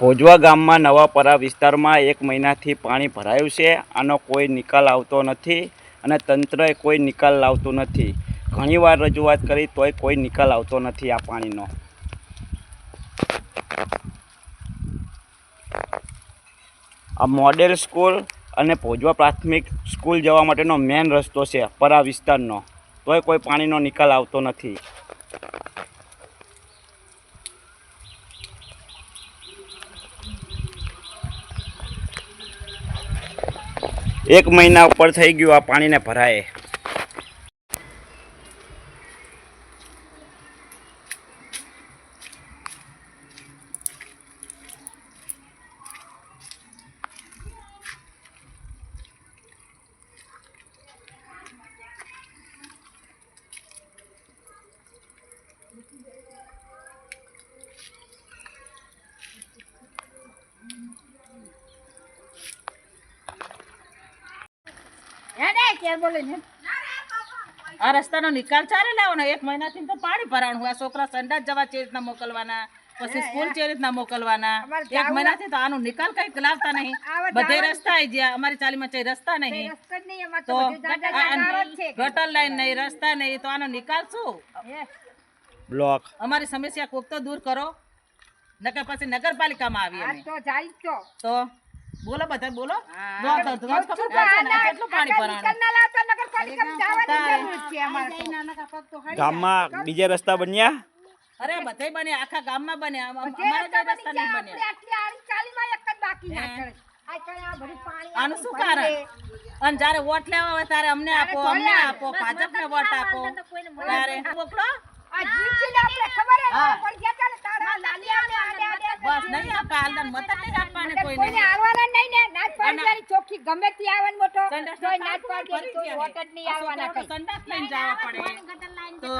ભોજવા ગામમાં નવાપરા વિસ્તારમાં એક મહિનાથી પાણી ભરાયું છે. આનો કોઈ નિકાલ આવતો નથી અને તંત્રએ કોઈ નિકાલ લાવતું નથી. ઘણીવાર રજૂઆત કરી તોય કોઈ નિકાલ આવતો નથી આ પાણીનો. આ મોડેલ સ્કૂલ અને ભોજવા પ્રાથમિક સ્કૂલ જવા માટેનો મેન રસ્તો છે પરા વિસ્તારનો. તોય કોઈ પાણીનો નિકાલ આવતો નથી. એક મહિના ઉપર થઈ ગયું આ પાણીને ભરાય. આ રસ્તાનો નિકાલ ચાલે લાવવાનો. એક મહિનાથી તો પાણી ભરાણું આ છોકરા સંડાસ જવા ચે રીતના મોકલવાના પછી સ્કૂલ ચે રીતના મોકલવાના. એક મહિનાથી તો આનો નિકાલ કઈ લાવતા નહીં. બધે રસ્તા આવી ગયા. અમારી ચાલીમાં ચે રસ્તા નહીં. તો ગટર લાઈન નહીં રસ્તા નહીં. તો આનો નિકાલ શું? બ્લોક અમારી સમસ્યા કોક તો દૂર કરો. નકર પછી નગરપાલિકામાં આવી અમે. તો? બોલો બધા બોલો. ખબર કેટલું પાણી ભરાણું. ગામમાં બીજા રસ્તા બન્યા? અરે બધે બન્યા આખા ગામમાં બન્યા. અમારા ત્યાં રસ્તા નહીં બને આનું શું કારણ? અને જ્યારે વોટ લેવા હોય ત્યારે અમને આપો અમને આપો ભાજપને વોટ આપો. ત્યારે મોકલો નહીં આપે આલદાન મત નહીં આપવાને કોઈને. ચોખ્ખી ગમે તે આવે ને મોટો તો નાચ પાડી કોઈ વોટ જ નહીં આવવાના કઈ. સંડાસ લઈને જવા પડે. તો